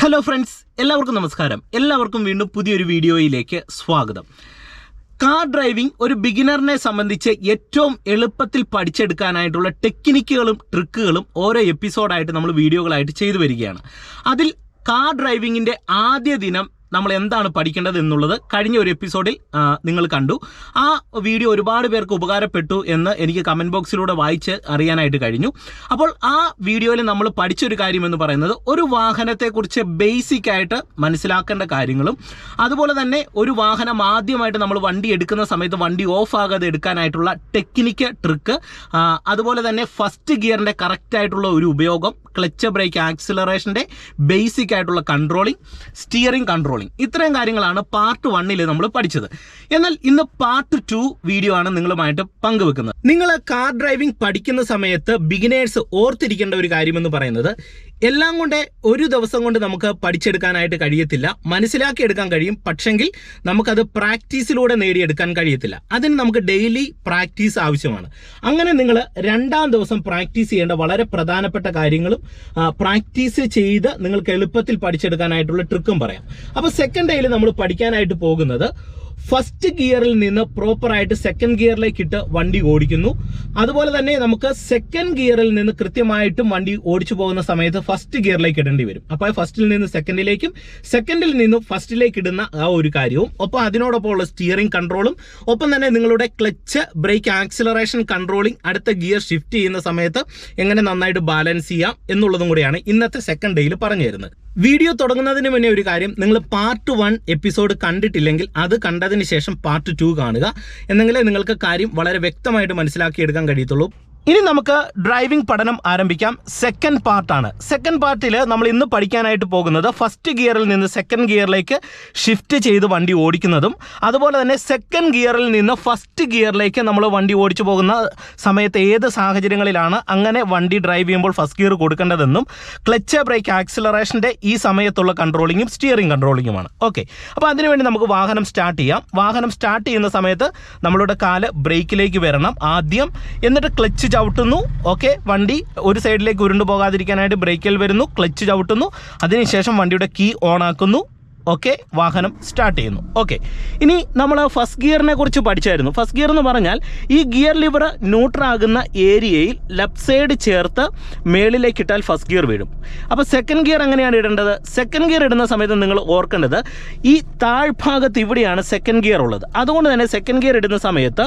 Hello friends എല്ലാവർക്കും നമസ്കാരം. എല്ലാവർക്കും വീണ്ടും പുതിയൊരു വീഡിയോയിലേക്ക് സ്വാഗതം. കാർ ഡ്രൈവിംഗ് ഒരു ബിഗിനറിനെ സംബന്ധിച്ച് ഏറ്റവും എളുപ്പത്തിൽ പഠിച്ചെടുക്കാനായിട്ടുള്ള ടെക്നിക്കുകളും ട്രിക്കുകളും ഓരോ എപ്പിസോഡായിട്ട് നമ്മൾ വീഡിയോകളായിട്ട് ചെയ്തു വരികയാണ്. അതിൽ കാർ ഡ്രൈവിങ്ങിന്റെ ആദ്യ ദിനം നമ്മൾ എന്താണ് പഠിക്കേണ്ടത് എന്നുള്ളത് കഴിഞ്ഞ ഒരു എപ്പിസോഡിൽ നിങ്ങൾ കണ്ടു. ആ വീഡിയോ ഒരുപാട് പേർക്ക് ഉപകാരപ്പെട്ടു എന്ന് എനിക്ക് കമന്റ് ബോക്സിലൂടെ വായിച്ച് അറിയാനായിട്ട് കഴിഞ്ഞു. അപ്പോൾ ആ വീഡിയോയിൽ നമ്മൾ പഠിച്ചൊരു കാര്യം എന്ന് പറയുന്നത് ഒരു വാഹനത്തെക്കുറിച്ച് ബേസിക് ആയിട്ട് മനസ്സിലാക്കേണ്ട കാര്യങ്ങളും അതുപോലെ തന്നെ ഒരു വാഹനം ആദ്യമായിട്ട് നമ്മൾ വണ്ടി എടുക്കുന്ന സമയത്ത് വണ്ടി ഓഫ് ആകാതെ എടുക്കാനായിട്ടുള്ള ടെക്നിക്ക് ട്രിക്ക് അതുപോലെ തന്നെ ഫസ്റ്റ് ഗിയറിന്റെ കറക്റ്റ് ആയിട്ടുള്ള ഒരു ഉപയോഗം ക്ലച്ച് ബ്രേക്ക് ആക്സിലറേഷന്റെ ബേസിക് ആയിട്ടുള്ള കൺട്രോളിങ് സ്റ്റിയറിംഗ് കൺട്രോളിങ് ഇത്രയും കാര്യങ്ങളാണ് പാർട്ട് വണ്ണിൽ നമ്മൾ പഠിച്ചത്. എന്നാൽ ഇന്ന് പാർട്ട് ടു വീഡിയോ ആണ് നിങ്ങളുമായിട്ട് പങ്കുവെക്കുന്നത്. നിങ്ങൾ കാർ ഡ്രൈവിംഗ് പഠിക്കുന്ന സമയത്ത് ബിഗിനേഴ്സ് ഓർത്തിരിക്കേണ്ട ഒരു കാര്യമെന്ന് പറയുന്നത് എല്ലാം കൊണ്ട് ഒരു ദിവസം കൊണ്ട് നമുക്ക് പഠിച്ചെടുക്കാനായിട്ട് കഴിയത്തില്ല. മനസ്സിലാക്കി എടുക്കാൻ കഴിയും. പക്ഷെങ്കിൽ നമുക്കത് പ്രാക്ടീസിലൂടെ നേടിയെടുക്കാൻ കഴിയത്തില്ല. അതിന് നമുക്ക് ഡെയിലി പ്രാക്ടീസ് ആവശ്യമാണ്. അങ്ങനെ നിങ്ങൾ രണ്ടാം ദിവസം പ്രാക്ടീസ് ചെയ്യേണ്ട വളരെ പ്രധാനപ്പെട്ട കാര്യങ്ങളും പ്രാക്ടീസ് ചെയ്ത് നിങ്ങൾക്ക് എളുപ്പത്തിൽ പഠിച്ചെടുക്കാനായിട്ടുള്ള ട്രിക്കും പറയാം. അപ്പോൾ സെക്കൻഡ് ഡേയിൽ നമ്മൾ പഠിക്കാനായിട്ട് പോകുന്നത് ഫസ്റ്റ് ഗിയറിൽ നിന്ന് പ്രോപ്പറായിട്ട് സെക്കൻഡ് ഗിയറിലേക്ക് ഇട്ട് വണ്ടി ഓടിക്കുന്നു. അതുപോലെ തന്നെ നമുക്ക് സെക്കൻഡ് ഗിയറിൽ നിന്ന് കൃത്യമായിട്ടും വണ്ടി ഓടിച്ചു പോകുന്ന സമയത്ത് ഫസ്റ്റ് ഗിയറിലേക്ക് ഇടേണ്ടി വരും. അപ്പോൾ ഫസ്റ്റിൽ നിന്ന് സെക്കൻഡിലേക്കും സെക്കൻഡിൽ നിന്നും ഫസ്റ്റിലേക്ക് ഇടുന്ന ആ ഒരു കാര്യവും. ഒപ്പം അതിനോടൊപ്പം ഉള്ള സ്റ്റിയറിംഗ് കൺട്രോളും ഒപ്പം തന്നെ നിങ്ങളുടെ ക്ലച്ച് ബ്രേക്ക് ആക്സിലറേഷൻ കൺട്രോളിംഗ് അടുത്ത ഗിയർ ഷിഫ്റ്റ് ചെയ്യുന്ന സമയത്ത് എങ്ങനെ നന്നായിട്ട് ബാലൻസ് ചെയ്യാം എന്നുള്ളതും കൂടിയാണ് ഇന്നത്തെ സെക്കൻഡ് ഡേയിൽ പറഞ്ഞു തരുന്നത്. വീഡിയോ തുടങ്ങുന്നതിന് മുന്നേ ഒരു കാര്യം നിങ്ങൾ പാർട്ട് വൺ എപ്പിസോഡ് കണ്ടിട്ടില്ലെങ്കിൽ അത് കണ്ടതിന് ശേഷം പാർട്ട് ടു കാണുക. എന്നെങ്കിലേ നിങ്ങൾക്ക് കാര്യം വളരെ വ്യക്തമായിട്ട് മനസ്സിലാക്കിയെടുക്കാൻ കഴിയത്തുള്ളൂ. ഇനി നമുക്ക് ഡ്രൈവിംഗ് പഠനം ആരംഭിക്കാം. സെക്കൻഡ് പാർട്ടാണ് സെക്കൻഡ് പാർട്ടിൽ നമ്മൾ ഇന്ന് പഠിക്കാനായിട്ട് പോകുന്നത് ഫസ്റ്റ് ഗിയറിൽ നിന്ന് സെക്കൻഡ് ഗിയറിലേക്ക് ഷിഫ്റ്റ് ചെയ്ത് വണ്ടി ഓടിക്കുന്നതും അതുപോലെ തന്നെ സെക്കൻഡ് ഗിയറിൽ നിന്ന് ഫസ്റ്റ് ഗിയറിലേക്ക് നമ്മൾ വണ്ടി ഓടിച്ചു പോകുന്ന സമയത്ത് ഏത് സാഹചര്യങ്ങളിലാണ് അങ്ങനെ വണ്ടി ഡ്രൈവ് ചെയ്യുമ്പോൾ ഫസ്റ്റ് ഗിയർ കൊടുക്കേണ്ടതെന്നും ക്ലച്ച് ബ്രേക്ക് ആക്സിലറേഷന്റെ ഈ സമയത്തുള്ള കൺട്രോളിങ്ങും സ്റ്റിയറിംഗ് കൺട്രോളിങ്ങുമാണ് ഓക്കെ അപ്പോൾ അതിനുവേണ്ടി നമുക്ക് വാഹനം സ്റ്റാർട്ട് ചെയ്യാം. വാഹനം സ്റ്റാർട്ട് ചെയ്യുന്ന സമയത്ത് നമ്മളുടെ കാൽ ബ്രേക്കിലേക്ക് വരണം ആദ്യം. എന്നിട്ട് ക്ലച്ച് ചവിട്ടുന്നു. ഓക്കെ വണ്ടി ഒരു സൈഡിലേക്ക് ഉരുണ്ടു പോകാതിരിക്കാനായിട്ട് ബ്രേക്കിൽ വരുന്നു. ക്ലച്ച് ചവിട്ടുന്നു. അതിനുശേഷം വണ്ടിയുടെ കീ ഓൺ ആക്കുന്നു. ഓക്കെ വാഹനം സ്റ്റാർട്ട് ചെയ്യുന്നു. ഓക്കെ ഇനി നമ്മൾ ഫസ്റ്റ് ഗിയറിനെ കുറിച്ച് പഠിച്ചായിരുന്നു. ഫസ്റ്റ് ഗിയർ എന്ന് പറഞ്ഞാൽ ഈ ഗിയർ ലിവർ ന്യൂട്രാകുന്ന ഏരിയയിൽ ലെഫ്റ്റ് സൈഡ് ചേർത്ത് മേളിലേക്ക് ഇട്ടാൽ ഫസ്റ്റ് ഗിയർ വീഴും. അപ്പോൾ സെക്കൻഡ് ഗിയർ എങ്ങനെയാണ് ഇടേണ്ടത്? സെക്കൻഡ് ഗിയർ ഇടുന്ന സമയത്ത് നിങ്ങൾ ഓർക്കേണ്ടത് ഈ താഴ്ഭാഗത്ത് ഇവിടെയാണ് സെക്കൻഡ് ഗിയർ ഉള്ളത്. അതുകൊണ്ട് തന്നെ സെക്കൻഡ് ഗിയർ ഇടുന്ന സമയത്ത്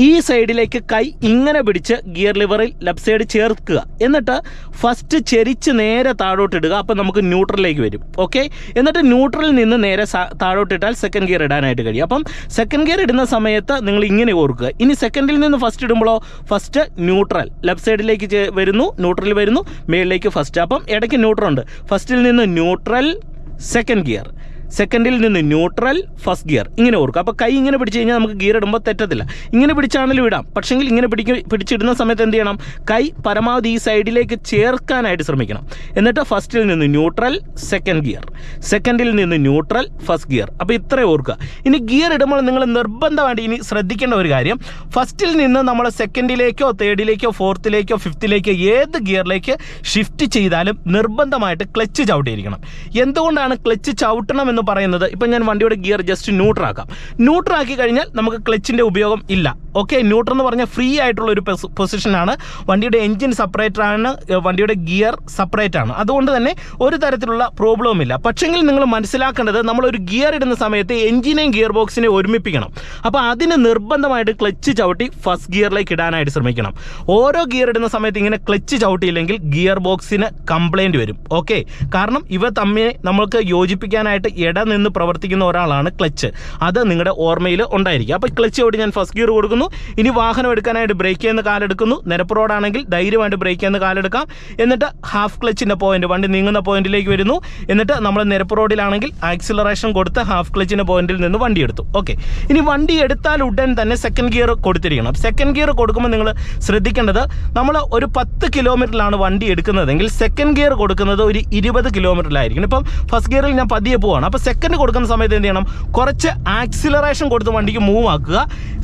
ഈ സൈഡിലേക്ക് കൈ ഇങ്ങനെ പിടിച്ച് ഗിയർ ലിവറിൽ ലെഫ്റ്റ് സൈഡ് ചേർക്കുക. എന്നിട്ട് ഫസ്റ്റ് ചെരിച്ച് നേരെ താഴോട്ട് ഇടുക. അപ്പോൾ നമുക്ക് ന്യൂട്രലിലേക്ക് വരും. ഓക്കെ? എന്നിട്ട് ന്യൂട്രലിൽ നിന്ന് നേരെ താഴോട്ടിട്ടാൽ സെക്കൻഡ് ഗിയർ ഇടാനായിട്ട് കഴിയും. അപ്പം സെക്കൻഡ് ഗിയർ ഇടുന്ന സമയത്ത് നിങ്ങൾ ഇങ്ങനെ ഓർക്കുക. ഇനി സെക്കൻഡിൽ നിന്ന് ഫസ്റ്റ് ഇടുമ്പോഴോ ഫസ്റ്റ് ന്യൂട്രൽ. ലെഫ്റ്റ് സൈഡിലേക്ക് വരുന്നു. ന്യൂട്രൽ വരുന്നു. മേളിലേക്ക് ഫസ്റ്റ് അപ്പം ഇടയ്ക്ക് ന്യൂട്രൽ ഉണ്ട്. ഫസ്റ്റിൽ നിന്ന് ന്യൂട്രൽ സെക്കൻഡ് ഗിയർ സെക്കൻഡിൽ നിന്ന് ന്യൂട്രൽ ഫസ്റ്റ് ഗിയർ ഇങ്ങനെ ഓർക്കുക. അപ്പോൾ കൈ ഇങ്ങനെ പിടിച്ച് കഴിഞ്ഞാൽ നമുക്ക് ഗിയർ ഇടുമ്പോൾ തെറ്റത്തില്ല. ഇങ്ങനെ പിടിച്ചാണെങ്കിലും ഇടാം. പക്ഷേങ്കിൽ ഇങ്ങനെ പിടിക്ക പിടിച്ചിടുന്ന സമയത്ത് എന്ത് ചെയ്യണം? കൈ പരമാവധി ഈ സൈഡിലേക്ക് ചേർക്കാനായിട്ട് ശ്രമിക്കണം. എന്നിട്ട് ഫസ്റ്റിൽ നിന്ന് ന്യൂട്രൽ സെക്കൻഡ് ഗിയർ സെക്കൻഡിൽ നിന്ന് ന്യൂട്രൽ ഫസ്റ്റ് ഗിയർ അപ്പോൾ ഇത്രയും ഓർക്കുക. ഇനി ഗിയർ ഇടുമ്പോൾ നിങ്ങൾ നിർബന്ധമായിട്ട് ഇനി ശ്രദ്ധിക്കേണ്ട ഒരു കാര്യം. ഫസ്റ്റിൽ നിന്ന് നമ്മൾ സെക്കൻഡിലേക്കോ തേർഡിലേക്കോ ഫോർത്തിലേക്കോ ഫിഫ്ത്തിലേക്കോ ഏത് ഗിയറിലേക്ക് ഷിഫ്റ്റ് ചെയ്താലും നിർബന്ധമായിട്ട് ക്ലച്ച് ചവിട്ടിയിരിക്കണം. എന്തുകൊണ്ടാണ് ക്ലച്ച് ചവിട്ടണം എന്ന് പറയുന്നത് ഇപ്പം ഞാൻ വണ്ടിയുടെ ഗിയർ ജസ്റ്റ് ന്യൂട്രാക്കാം ന്യൂട്രാക്കി കഴിഞ്ഞാൽ നമുക്ക് ക്ലച്ചിന്റെ ഉപയോഗം ഇല്ല. ഓക്കെ ന്യൂട്രൽ എന്ന് പറഞ്ഞാൽ ഫ്രീ ആയിട്ടുള്ള ഒരു പൊസിഷനാണ് വണ്ടിയുടെ എഞ്ചിൻ സെപ്പറേറ്റ് ആണ് വണ്ടിയുടെ ഗിയർ സെപ്പറേറ്റ് ആണ്. അതുകൊണ്ട് തന്നെ ഒരു തരത്തിലുള്ള പ്രോബ്ലവും ഇല്ല. പക്ഷെങ്കിൽ നിങ്ങൾ മനസ്സിലാക്കേണ്ടത് നമ്മളൊരു ഗിയർ ഇടുന്ന സമയത്ത് എഞ്ചിനെയും ഗിയർ ബോക്സിനെ ഒരുമിപ്പിക്കണം. അപ്പോൾ അതിന് നിർബന്ധമായിട്ട് ക്ലച്ച് ചവിട്ടി ഫസ്റ്റ് ഗിയറിലേക്ക് ഇടാനായിട്ട് ശ്രമിക്കണം. ഓരോ ഗിയർ ഇടുന്ന സമയത്ത് ഇങ്ങനെ ക്ലച്ച് ചവിട്ടിയില്ലെങ്കിൽ ഗിയർ ബോക്സിന് കംപ്ലൈന്റ് വരും. ഓക്കെ കാരണം ഇവ തമ്മിൽ നമ്മൾക്ക് യോജിപ്പിക്കാനായിട്ട് ഇട നിന്ന് പ്രവർത്തിക്കുന്ന ഒരാളാണ് ക്ലച്ച്. അത് നിങ്ങളുടെ ഓർമ്മയിൽ ഉണ്ടായിരിക്കും. അപ്പോൾ ക്ലച്ച് ഓടി ഞാൻ ഫസ്റ്റ് ഗിയർ കൊടുക്കുന്നു. ഇനി വാഹനം എടുക്കാനായിട്ട് ബ്രേക്ക് ചെയ്യുന്ന കാലെടുക്കുന്നു. നിരപ്പ് റോഡാണെങ്കിൽ ധൈര്യമായിട്ട് ബ്രേക്ക് ചെയ്യുന്ന കാലെടുക്കാം. എന്നിട്ട് ഹാഫ് ക്ലച്ചിന്റെ പോയിന്റ് വണ്ടി നീങ്ങുന്ന പോയിന്റിലേക്ക് വരുന്നു. എന്നിട്ട് നമ്മൾ നിരപ്പ് റോഡിലാണെങ്കിൽ ആക്സിലറേഷൻ കൊടുത്ത് ഹാഫ് ക്ലച്ചിന്റെ പോയിന്റിൽ നിന്ന് വണ്ടി എടുത്തു. ഓക്കെ ഇനി വണ്ടി എടുത്താൽ ഉടൻ തന്നെ സെക്കൻഡ് ഗിയർ കൊടുത്തിരിക്കണം. സെക്കൻഡ് ഗിയർ കൊടുക്കുമ്പോൾ നിങ്ങൾ ശ്രദ്ധിക്കേണ്ടത് നമ്മൾ ഒരു പത്ത് കിലോമീറ്ററിലാണ് വണ്ടി എടുക്കുന്നതെങ്കിൽ സെക്കൻഡ് ഗിയർ കൊടുക്കുന്നത് ഒരു ഇരുപത് കിലോമീറ്ററിലായിരിക്കും ഇപ്പം ഫസ്റ്റ് ഗിയറിൽ ഞാൻ പതിയെ പോവാണ്. അപ്പോൾ സെക്കൻഡ് കൊടുക്കുന്ന സമയത്ത് എന്ത് ചെയ്യണം? കുറച്ച് ആക്സിലറേഷൻ കൊടുത്ത് വണ്ടിക്ക് മൂവ് ആക്കുക.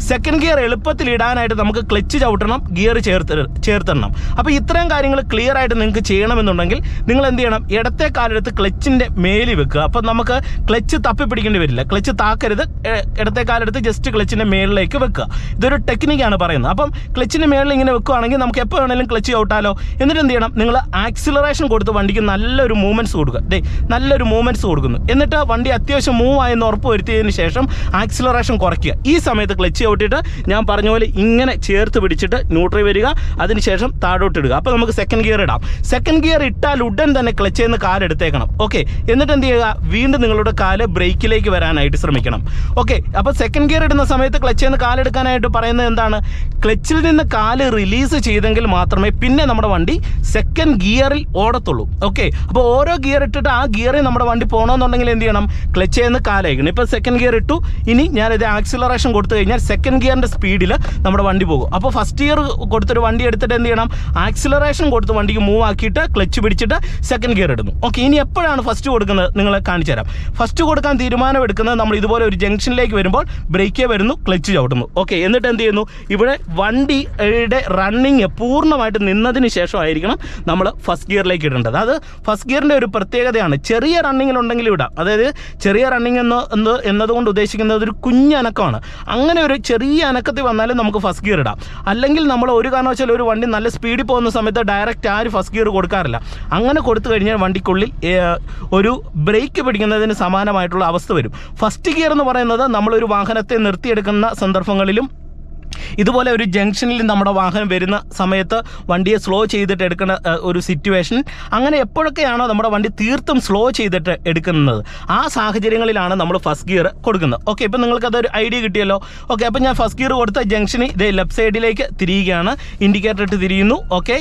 സെക്കൻഡ് ഗിയർ എളുപ്പത്തിൽ ഇടാനായിട്ട് നമുക്ക് ക്ലച്ച് ചവിട്ടണം ഗിയർ ചേർത്ത് ചേർത്തിടണം അപ്പോൾ ഇത്രയും കാര്യങ്ങൾ ക്ലിയർ ആയിട്ട് നിങ്ങൾക്ക് ചെയ്യണമെന്നുണ്ടെങ്കിൽ നിങ്ങൾ എന്ത് ചെയ്യണം? ഇടത്തെ കാലെടുത്ത് ക്ലച്ചിന്റെ മേലിൽ വെക്കുക. അപ്പോൾ നമുക്ക് ക്ലച്ച് തപ്പി പിടിക്കേണ്ടി വരില്ല. ക്ലച്ച് താക്കരുത്. ഇടത്തെ കാലെടുത്ത് ജസ്റ്റ് ക്ലച്ചിന്റെ മേളിലേക്ക് വെക്കുക. ഇതൊരു ടെക്നിക്കാണ് പറയുന്നത്. അപ്പം ക്ലച്ചിന്റെ മേളിൽ ഇങ്ങനെ വെക്കുകയാണെങ്കിൽ നമുക്ക് എപ്പോൾ വേണമെങ്കിലും ക്ലച്ച് ചവിട്ടാലോ. എന്നിട്ട് എന്ത് ചെയ്യണം? നിങ്ങൾ ആക്സിലറേഷൻ കൊടുത്ത് വണ്ടിക്ക് നല്ലൊരു മൂവ്മെന്റ്സ് കൊടുക്കുക. ദേ നല്ലൊരു മൂവ്മെന്റ്സ് കൊടുക്കുന്നു. എന്നിട്ട് വണ്ടി അത്യാവശ്യം മൂവ് ആയെന്ന് ഉറപ്പ് വരുത്തിയതിന് ശേഷം ആക്സിലറേഷൻ കുറയ്ക്കുക. ഈ സമയത്ത് ക്ലച്ച് ചവിട്ടിയിട്ട് ഞാൻ പറഞ്ഞ പോലെ ഇങ്ങനെ ചേർത്ത് പിടിച്ചിട്ട് ന്യൂട്രി വരിക അതിനുശേഷം താഴോട്ട് ഇടുക. അപ്പോൾ നമുക്ക് സെക്കൻഡ് ഗിയർ ഇടാം. സെക്കൻഡ് ഗിയർ ഇട്ടാൽ ഉടൻ തന്നെ ക്ലച്ചിൽ നിന്ന് കാൽ എടുത്തേക്കണം. ഓക്കെ എന്നിട്ട് എന്ത് ചെയ്യുക? വീണ്ടും നിങ്ങളുടെ കാൽ ബ്രേക്കിലേക്ക് വരാനായിട്ട് ശ്രമിക്കണം. ഓക്കെ അപ്പോൾ സെക്കൻഡ് ഗിയർ ഇടുന്ന സമയത്ത് ക്ലച്ചിൽ നിന്ന് കാലെടുക്കാനായിട്ട് പറയുന്നത് എന്താണ്? ക്ലച്ചിൽ നിന്ന് കാൽ റിലീസ് ചെയ്തെങ്കിൽ മാത്രമേ പിന്നെ നമ്മുടെ വണ്ടി സെക്കൻഡ് ഗിയറിൽ ഓടത്തുള്ളൂ. ഓക്കെ അപ്പോൾ ഓരോ ഗിയർ ഇട്ടിട്ട് ആ ഗിയറിൽ നമ്മുടെ വണ്ടി പോകണമെന്നുണ്ടെങ്കിൽ എന്ത് ചെയ്യണം. ക്ലച്ച് ചെയ്യുന്ന കാലയക്കണം ഇപ്പോൾ സെക്കൻഡ് ഗിയർ ഇട്ടു. ഇനി ഞാനിത് ആക്സിലറേഷൻ കൊടുത്തു കഴിഞ്ഞാൽ സെക്കൻഡ് ഗിയറിന്റെ സ്പീഡിൽ നമ്മുടെ വണ്ടി പോകും. അപ്പോൾ ഫസ്റ്റ് ഗിയർ കൊടുത്തൊരു വണ്ടി എടുത്തിട്ട് എന്ത് ചെയ്യണം? ആക്സിലറേഷൻ കൊടുത്ത് വണ്ടിക്ക് മൂവ് ആക്കിയിട്ട് ക്ലച്ച് പിടിച്ചിട്ട് സെക്കൻഡ് ഗിയർ ഇടുന്നു. ഓക്കെ ഇനി എപ്പോഴാണ് ഫസ്റ്റ് കൊടുക്കുന്നത്? നിങ്ങളെ കാണിച്ചു തരാം. ഫസ്റ്റ് കൊടുക്കാൻ തീരുമാനം എടുക്കുന്നത് നമ്മൾ ഇതുപോലെ ഒരു ജംഗ്ഷനിലേക്ക് വരുമ്പോൾ ബ്രേക്കേ വരുന്നു ക്ലച്ച് ചവിട്ടുന്നു. ഓക്കെ എന്നിട്ട് എന്ത് ചെയ്യുന്നു? ഇവിടെ വണ്ടിയുടെ റണ്ണിങ് പൂർണമായിട്ട് നിന്നതിന് ശേഷമായിരിക്കണം നമ്മൾ ഫസ്റ്റ് ഗിയറിലേക്ക് ഇടേണ്ടത്. അത് ഫസ്റ്റ് ഗിയറിന്റെ ഒരു പ്രത്യേകതയാണ്. ചെറിയ റണ്ണിങ്ങിലുണ്ടെങ്കിൽ ഇടാം. അതായത് ചെറിയ റണ്ണിങ് എന്ന് എന്ന് എന്നതുകൊണ്ട് ഉദ്ദേശിക്കുന്നത് ഒരു കുഞ്ഞനക്കമാണ് അങ്ങനെ ഒരു ചെറിയ അനക്കത്തിൽ വന്നാലും നമുക്ക് ഫസ്റ്റ് ഗിയർ ഇടാം. അല്ലെങ്കിൽ നമ്മൾ ഒരു കാരണവശാലും ഒരു വണ്ടി നല്ല സ്പീഡിൽ പോകുന്ന സമയത്ത് ഡയറക്റ്റ് ആരും ഫസ്റ്റ് ഗിയർ കൊടുക്കാറില്ല. അങ്ങനെ കൊടുത്തു കഴിഞ്ഞാൽ വണ്ടിക്കുള്ളിൽ ഒരു ബ്രേക്ക് പിടിക്കുന്നതിന് സമാനമായിട്ടുള്ള അവസ്ഥ വരും. ഫസ്റ്റ് ഗിയർ എന്ന് പറയുന്നത് നമ്മളൊരു വാഹനത്തെ നിർത്തിയെടുക്കുന്ന സന്ദർഭങ്ങളിലും ഇതുപോലെ ഒരു ജംഗ്ഷനിൽ നമ്മുടെ വാഹനം വരുന്ന സമയത്ത് വണ്ടിയെ സ്ലോ ചെയ്തിട്ട് എടുക്കുന്ന ഒരു സിറ്റുവേഷൻ അങ്ങനെ എപ്പോഴൊക്കെയാണോ നമ്മുടെ വണ്ടി തീർത്തും സ്ലോ ചെയ്തിട്ട് എടുക്കുന്നത്? ആ സാഹചര്യങ്ങളിലാണ് നമ്മൾ ഫസ്റ്റ് ഗിയർ കൊടുക്കുന്നത്. ഓക്കെ ഇപ്പം നിങ്ങൾക്ക് അതൊരു ഐഡിയ കിട്ടിയല്ലോ. ഓക്കെ അപ്പം ഞാൻ ഫസ്റ്റ് ഗിയർ കൊടുത്ത ജംഗ്ഷനിൽ ഇതേ ലെഫ്റ്റ് സൈഡിലേക്ക് തിരിയുകയാണ്. ഇൻഡിക്കേറ്റർ ഇട്ട് തിരിയുന്നു. ഓക്കെ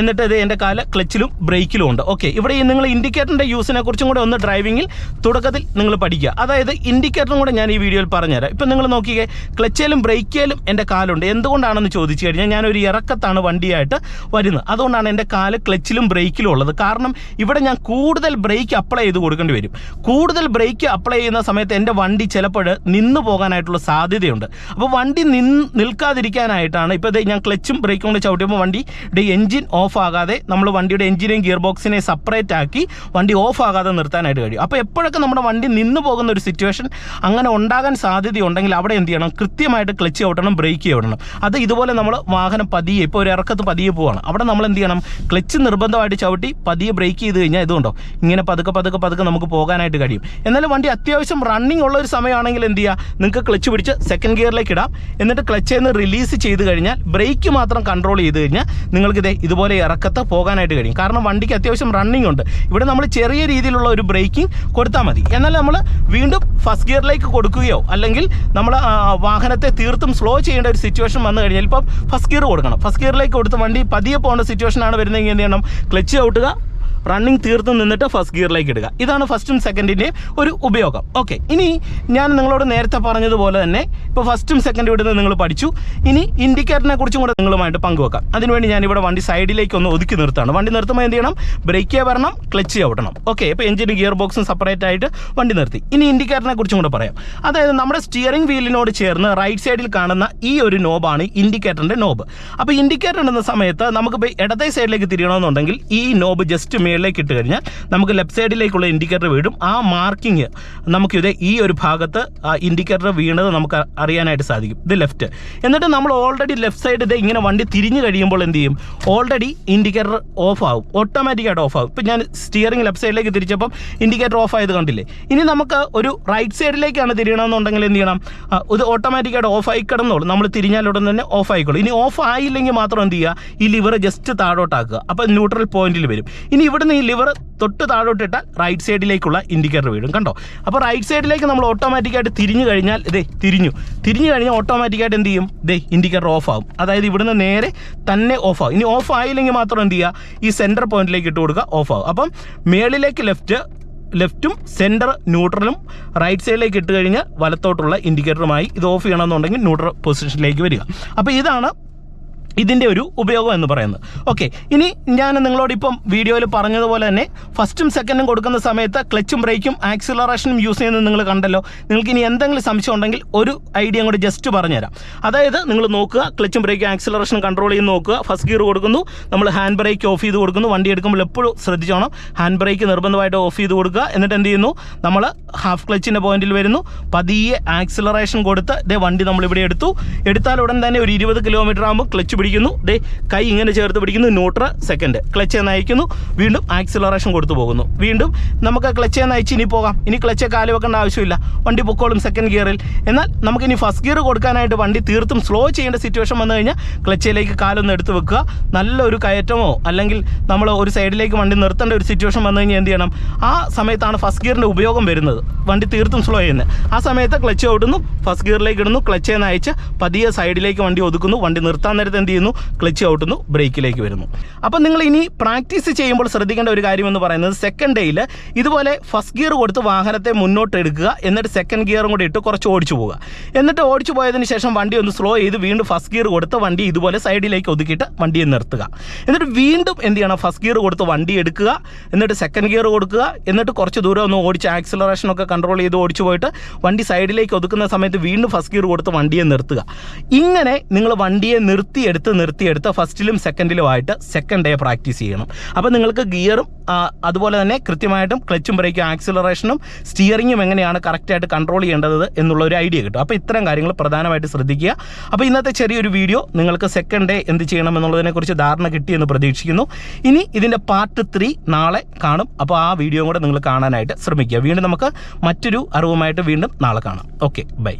എന്നിട്ട് ഇത് എന്റെ കാല ക്ലച്ചിലും ബ്രേക്കിലും ഉണ്ട്. ഓക്കെ ഇവിടെ നിങ്ങൾ ഇൻഡിക്കേറ്ററിന്റെ യൂസിനെ കുറിച്ചും കൂടെ ഒന്ന് ഡ്രൈവിങ്ങിൽ തുടക്കത്തിൽ നിങ്ങൾ പഠിക്കുക. അതായത് ഇൻഡിക്കേറ്ററും കൂടെ ഞാൻ ഈ വീഡിയോയിൽ പറഞ്ഞുതരാം. ഇപ്പം നിങ്ങൾ നോക്കിയേ ക്ലച്ചേലും ബ്രേക്കിലും എന്റെ കാലുണ്ട്. എന്തുകൊണ്ടാണെന്ന് ചോദിച്ചു കഴിഞ്ഞാൽ ഞാനൊരു ഇറക്കത്താണ് വണ്ടിയായിട്ട് വരുന്നത്. അതുകൊണ്ടാണ് എന്റെ കാൽ ക്ലച്ചിലും ബ്രേക്കിലും ഉള്ളത്. കാരണം ഇവിടെ ഞാൻ കൂടുതൽ ബ്രേക്ക് അപ്ലൈ ചെയ്ത് കൊടുക്കേണ്ടി വരും. കൂടുതൽ ബ്രേക്ക് അപ്ലൈ ചെയ്യുന്ന സമയത്ത് എന്റെ വണ്ടി ചിലപ്പോൾ നിന്ന് പോകാനായിട്ടുള്ള സാധ്യതയുണ്ട്. അപ്പോൾ വണ്ടി നിന്ന് നിൽക്കാതിരിക്കാനായിട്ടാണ് ഇപ്പോൾ ഞാൻ ക്ലച്ചും ബ്രേക്കും കൊണ്ട് ചവിട്ടിയപ്പോൾ വണ്ടിയുടെ എഞ്ചിൻ ഓഫ് ആകാതെ നമ്മൾ വണ്ടിയുടെ എഞ്ചിനെയും ഗിയർ ബോക്സിനെയും സെപ്പറേറ്റ് ആക്കി വണ്ടി ഓഫ് ആകാതെ നിർത്താനായിട്ട് കഴിയും. അപ്പോൾ എപ്പോഴൊക്കെ നമ്മുടെ വണ്ടി നിന്ന് പോകുന്ന ഒരു സിറ്റുവേഷൻ അങ്ങനെ ഉണ്ടാകാൻ സാധ്യതയുണ്ടെങ്കിൽ അവിടെ എന്ത് ചെയ്യണം? കൃത്യമായിട്ട് ക്ലച്ച് ചവിട്ടണം ബ്രേക്ക് ഇടണം അത് ഇതുപോലെ നമ്മൾ വാഹനം പതിയെ ഇപ്പോൾ ഒരു ഇറക്കത്ത് പതിയെ പോവാണ്. അവിടെ നമ്മൾ എന്ത് ചെയ്യണം? ക്ലച്ച് നിർബന്ധമായിട്ട് ചവിട്ടി പതിയെ ബ്രേക്ക് ചെയ്ത് കഴിഞ്ഞാൽ ഇതുകൊണ്ടോ ഇങ്ങനെ പതുക്കെ പതുക്കെ പതുക്കെ നമുക്ക് പോകാനായിട്ട് കഴിയും. എന്നാലും വണ്ടി അത്യാവശ്യം റണ്ണിങ് ഉള്ള ഒരു സമയമാണെങ്കിൽ എന്ത് ചെയ്യുക നിങ്ങൾക്ക് ക്ലച്ച് പിടിച്ച് സെക്കൻഡ് ഗിയറിലേക്ക് ഇടാം. എന്നിട്ട് ക്ലച്ച് നിന്ന് റിലീസ് ചെയ്ത് കഴിഞ്ഞാൽ ബ്രേക്ക് മാത്രം കൺട്രോൾ ചെയ്ത് കഴിഞ്ഞാൽ നിങ്ങൾക്ക് ഇതേ ഇതുപോലെ ഇറക്കത്ത് പോകാനായിട്ട് കഴിയും. കാരണം വണ്ടിക്ക് അത്യാവശ്യം റണ്ണിങ് ഉണ്ട്. ഇവിടെ നമ്മൾ ചെറിയ രീതിയിലുള്ള ഒരു ബ്രേക്കിംഗ് കൊടുത്താൽ മതി. എന്നാൽ നമ്മൾ വീണ്ടും ഫസ്റ്റ് ഗിയറിലേക്ക് കൊടുക്കുകയോ അല്ലെങ്കിൽ നമ്മൾ വാഹനത്തെ തീർത്തും സ്ലോ ചെയ്യേണ്ട ഒരു സിറ്റുവേഷൻ വന്നു കഴിഞ്ഞാൽ ഇപ്പം ഫസ്റ്റ് ഗിയർ കൊടുക്കണം. ഫസ്റ്റ് ഗിയറിലേക്ക് കൊടുത്ത് വണ്ടി പതിയെ പോകേണ്ട സിറ്റുവേഷനാണ് വരുന്നതെങ്കിൽ എന്ത് ചെയ്യണം? ക്ലച്ച് ചവിട്ടുക റണ്ണിങ് തീർത്ത് നിന്നിട്ട് ഫസ്റ്റ് ഗിയറിലേക്ക് ഇടുക. ഇതാണ് ഫസ്റ്റും സെക്കൻഡിന്റെയും ഒരു ഉപയോഗം. ഓക്കെ ഇനി ഞാൻ നിങ്ങളോട് നേരത്തെ പറഞ്ഞതുപോലെ തന്നെ ഇപ്പോൾ ഫസ്റ്റും സെക്കൻഡും ഇടുന്നത് നിങ്ങൾ പഠിച്ചു. ഇനി ഇൻഡിക്കേറ്ററിനെ കുറിച്ചും കൂടെ നിങ്ങളുമായിട്ട് പങ്കുവെക്കാം. അതിനുവേണ്ടി ഞാൻ ഇവിടെ വണ്ടി സൈഡിലേക്ക് ഒന്ന് ഒതുക്കി നിർത്താണ് വണ്ടി നിർത്തുമ്പോൾ എന്ത് ചെയ്യണം? ബ്രേക്കേ വരണം ക്ലച്ച് ചവിട്ടണം ഓക്കെ ഇപ്പോൾ എഞ്ചിന് ഗിയർ ബോക്സും സെപ്പറേറ്റ് ആയിട്ട് വണ്ടി നിർത്തി. ഇനി ഇൻഡിക്കേറ്ററിനെ കുറിച്ചും കൂടെ പറയാം. അതായത് നമ്മുടെ സ്റ്റിയറിംഗ് വീലിനോട് ചേർന്ന് റൈറ്റ് സൈഡിൽ കാണുന്ന ഈ ഒരു നോബാണ് ഇൻഡിക്കേറ്ററിന്റെ നോബ് അപ്പോൾ ഇൻഡിക്കേറ്റർ ഇടുന്ന സമയത്ത് നമുക്ക് ഇപ്പോൾ ഇടത്തെ സൈഡിലേക്ക് തിരിയണമെന്നുണ്ടെങ്കിൽ ഈ നോബ് ജസ്റ്റ് മേളിലേക്ക് ഇട്ട് കഴിഞ്ഞാൽ നമുക്ക് ലെഫ്റ്റ് സൈഡിലേക്കുള്ള ഇൻഡിക്കേറ്റർ വീഴും. ആ മാർക്കിങ് നമുക്കിത് ഈ ഒരു ഭാഗത്ത് ആ ഇൻഡിക്കേറ്റർ വീണത് നമുക്ക് അറിയാനായിട്ട് സാധിക്കും. ഇത് ലെഫ്റ്റ് എന്നിട്ട് നമ്മൾ ഓൾറെഡി ലെഫ്റ്റ് സൈഡ് ഇത് ഇങ്ങനെ വണ്ടി തിരിഞ്ഞു കഴിയുമ്പോൾ എന്ത് ചെയ്യും? ഓൾറെഡി ഇൻഡിക്കേറ്റർ ഓഫ് ആവും. ഓട്ടോമാറ്റിക്കായിട്ട് ഓഫ് ആവും. ഇപ്പം ഞാൻ സ്റ്റിയറിംഗ് ലെഫ്റ്റ് സൈഡിലേക്ക് തിരിച്ചപ്പം ഇൻഡിക്കേറ്റർ ഓഫ് ആയത് കണ്ടില്ലേ? ഇനി നമുക്ക് ഒരു റൈറ്റ് സൈഡിലേക്കാണ് തിരിയണമെന്നുണ്ടെങ്കിൽ എന്ത് ചെയ്യണം? ഇത് ഓട്ടോമാറ്റിക്കായിട്ട് ഓഫ് ആയി കിടന്നോളൂ. നമ്മൾ തിരിഞ്ഞാലുടൻ തന്നെ ഓഫ് ആയിക്കോളും. ഇനി ഓഫ് ആയില്ലെങ്കിൽ മാത്രം എന്ത് ചെയ്യുക? ഈ ലിവർ ജസ്റ്റ് താഴോട്ടാക്കുക. അപ്പോൾ ന്യൂട്രൽ പോയിന്റിൽ വരും. ഇനി ഇവിടുന്ന് ഈ ലിവർ തൊട്ട് താഴോട്ടിട്ടാൽ റൈറ്റ് സൈഡിലേക്കുള്ള ഇൻഡിക്കേറ്റർ വീഴും. കണ്ടോ? അപ്പോൾ റൈറ്റ് സൈഡിലേക്ക് നമ്മൾ ഓട്ടോമാറ്റിക്കായിട്ട് തിരിഞ്ഞു കഴിഞ്ഞാൽ ഇതേ തിരിഞ്ഞു. തിരിഞ്ഞു കഴിഞ്ഞാൽ ഓട്ടോമാറ്റിക്കായിട്ട് എന്ത് ചെയ്യും? ഇതേ ഇൻഡിക്കേറ്റർ ഓഫ് ആകും അതായത് ഇവിടുന്ന് നേരെ തന്നെ ഓഫ് ആവും. ഇനി ഓഫ് ആയില്ലെങ്കിൽ മാത്രം എന്ത് ചെയ്യുക? ഈ സെന്റർ പോയിന്റിലേക്ക് ഇട്ട് കൊടുക്കുക ഓഫ് ആവും. അപ്പം മേളിലേക്ക് ലെഫ്റ്റ് ലെഫ്റ്റും സെന്റർ ന്യൂട്രലും റൈറ്റ് സൈഡിലേക്ക് ഇട്ട് കഴിഞ്ഞാൽ വലത്തോട്ടുള്ള ഇൻഡിക്കേറ്ററുമായി ഇത് ഓഫ് ചെയ്യണമെന്നുണ്ടെങ്കിൽ ന്യൂട്രൽ പൊസിഷനിലേക്ക് വരിക. അപ്പോൾ ഇതാണ് ഇതിന്റെ ഒരു ഉപയോഗം എന്ന് പറയുന്നത്. ഓക്കെ ഇനി ഞാൻ നിങ്ങളോട് ഇപ്പം വീഡിയോയിൽ പറഞ്ഞതുപോലെ തന്നെ ഫസ്റ്റും സെക്കൻഡും കൊടുക്കുന്ന സമയത്ത് ക്ലച്ചും ബ്രേക്കും ആക്സിലറേഷനും യൂസ് ചെയ്യുന്നത് നിങ്ങൾ കണ്ടല്ലോ. നിങ്ങൾക്ക് ഇനി എന്തെങ്കിലും സംശയം ഉണ്ടെങ്കിൽ ഒരു ഐഡിയ കൂടി ജസ്റ്റ് പറഞ്ഞുതരാം. അതായത് നിങ്ങൾ നോക്കുക ക്ലച്ചും ബ്രേക്കും ആക്സിലറേഷനും കൺട്രോൾ ചെയ്ത് നോക്കുക. ഫസ്റ്റ് ഗിയർ കൊടുക്കുന്നു നമ്മൾ ഹാൻഡ് ബ്രേക്ക് ഓഫ് ചെയ്ത് കൊടുക്കുന്നു. വണ്ടി എടുക്കുമ്പോൾ എപ്പോഴും ശ്രദ്ധിച്ചോണം. ഹാൻഡ് ബ്രേക്ക് നിർബന്ധമായിട്ട് ഓഫ് ചെയ്ത് കൊടുക്കുക. എന്നിട്ട് എന്ത് ചെയ്യുന്നു? നമ്മൾ ഹാഫ് ക്ലച്ചിന്റെ പോയിന്റിൽ വരുന്നു. പതിയെ ആക്സിലറേഷൻ കൊടുത്ത് ഇതേ വണ്ടി നമ്മൾ ഇവിടെ എടുത്തു. എടുത്താൽ ഉടൻ തന്നെ ഒരു ഇരുപത് കിലോമീറ്റർ ആകുമ്പോൾ ക്ലച്ച് പിടിക്കുന്നു. ദേ കൈ ഇങ്ങനെ ചേർത്ത് പിടിക്കുന്നു. ന്യൂട്രൽ സെക്കൻഡ് ക്ലച്ച് നയിക്കുന്നു വീണ്ടും ആക്സിലറേഷൻ കൊടുത്തു പോകുന്നു. വീണ്ടും നമുക്ക് ക്ലച്ച് നയിച്ച് ഇനി പോകാം. ഇനി ക്ലച്ച് കാൽ വെക്കേണ്ട ആവശ്യമില്ല. വണ്ടി പൊക്കോളും സെക്കൻഡ് ഗിയറിൽ എന്നാൽ നമുക്ക് ഇനി ഫസ്റ്റ് ഗിയർ കൊടുക്കാനായിട്ട് വണ്ടി തീർത്തും സ്ലോ ചെയ്യേണ്ട സിറ്റുവേഷൻ വന്നു കഴിഞ്ഞാൽ ക്ലച്ചിലേക്ക് കാലൊന്ന് എടുത്ത് വെക്കുക. നല്ലൊരു കയറ്റമോ അല്ലെങ്കിൽ നമ്മൾ ഒരു സൈഡിലേക്ക് വണ്ടി നിർത്തേണ്ട ഒരു സിറ്റുവേഷൻ വന്നു കഴിഞ്ഞാൽ എന്ത് ചെയ്യണം? ആ സമയത്താണ് ഫസ്റ്റ് ഗിയറിന്റെ ഉപയോഗം വരുന്നത്. വണ്ടി തീർത്തും സ്ലോ ചെയ്യുന്നത്. ആ സമയത്ത് ക്ലച്ച് ഓടുന്നു. ഫസ്റ്റ് ഗിയറിലേക്ക് ഇടുന്നു. ക്ലച്ച് നയിച്ച് പതിയെ സൈഡിലേക്ക് വണ്ടി ഒതുക്കുന്നു. വണ്ടി നിർത്താൻ നേരത്തെ എന്ത് ചെയ്യുന്നു ക്ലച്ച് ഔട്ടുന്നു ബ്രേക്കിലേക്ക് വരുന്നു. അപ്പം നിങ്ങൾ ഇനി പ്രാക്ടീസ് ചെയ്യുമ്പോൾ ശ്രദ്ധിക്കേണ്ട ഒരു കാര്യം എന്ന് പറയുന്നത് സെക്കൻഡ് ഡേയിൽ ഇതുപോലെ ഫസ്റ്റ് ഗിയർ കൊടുത്ത് വാഹനത്തെ മുന്നോട്ട് എടുക്കുക എന്നിട്ട് സെക്കൻഡ് ഗിയറും കൂടി ഇട്ട് കുറച്ച് ഓടിച്ചു പോവുക. എന്നിട്ട് ഓടിച്ചു പോയതിന് ശേഷം വണ്ടി ഒന്ന് സ്ലോ ചെയ്ത് വീണ്ടും ഫസ്റ്റ് ഗിയർ കൊടുത്ത് വണ്ടി ഇതുപോലെ സൈഡിലേക്ക് ഒതുക്കിയിട്ട് വണ്ടിയെ നിർത്തുക. എന്നിട്ട് വീണ്ടും എന്ത് ചെയ്യണം? ഫസ്റ്റ് ഗിയർ കൊടുത്ത് വണ്ടി എടുക്കുക എന്നിട്ട് സെക്കൻഡ് ഗിയർ കൊടുക്കുക എന്നിട്ട് കുറച്ച് ദൂരം ഒന്ന് ഓടിച്ച് ആക്സിലറേഷനൊക്കെ കൺട്രോൾ ചെയ്ത് ഓടിച്ചു പോയിട്ട് വണ്ടി സൈഡിലേക്ക് ഒതുക്കുന്ന സമയത്ത് വീണ്ടും ഫസ്റ്റ് ഗിയർ കൊടുത്ത് വണ്ടിയെ നിർത്തുക. ഇങ്ങനെ നിങ്ങൾ വണ്ടിയെ നിർത്തിയെടുത്ത് നിർത്തിയെടുത്ത് ഫസ്റ്റിലും സെക്കൻഡിലും ആയിട്ട് സെക്കൻഡ് ഡേ പ്രാക്ടീസ് ചെയ്യണം. അപ്പോൾ നിങ്ങൾക്ക് ഗിയറും അതുപോലെ തന്നെ കൃത്യമായിട്ടും ക്ലച്ചും ബ്രേക്കും ആക്സിലറേഷനും സ്റ്റിയറിങ്ങും എങ്ങനെയാണ് കറക്റ്റായിട്ട് കൺട്രോൾ ചെയ്യേണ്ടത് എന്നുള്ള ഒരു ഐഡിയ കിട്ടും. അപ്പോൾ ഇത്തരം കാര്യങ്ങൾ പ്രധാനമായിട്ട് ശ്രദ്ധിക്കുക. അപ്പോൾ ഇന്നത്തെ ചെറിയൊരു വീഡിയോ നിങ്ങൾക്ക് സെക്കൻഡ് ഡേ എന്ത് ചെയ്യണം എന്നുള്ളതിനെക്കുറിച്ച് ധാരണ കിട്ടിയെന്ന് പ്രതീക്ഷിക്കുന്നു. ഇനി ഇതിന്റെ പാർട്ട് ത്രീ നാളെ കാണും. അപ്പോൾ ആ വീഡിയോ കൂടെ നിങ്ങൾ കാണാനായിട്ട് ശ്രമിക്കുക. വീണ്ടും നമുക്ക് മറ്റൊരു അറിവുമായിട്ട് വീണ്ടും നാളെ കാണാം. Okay bye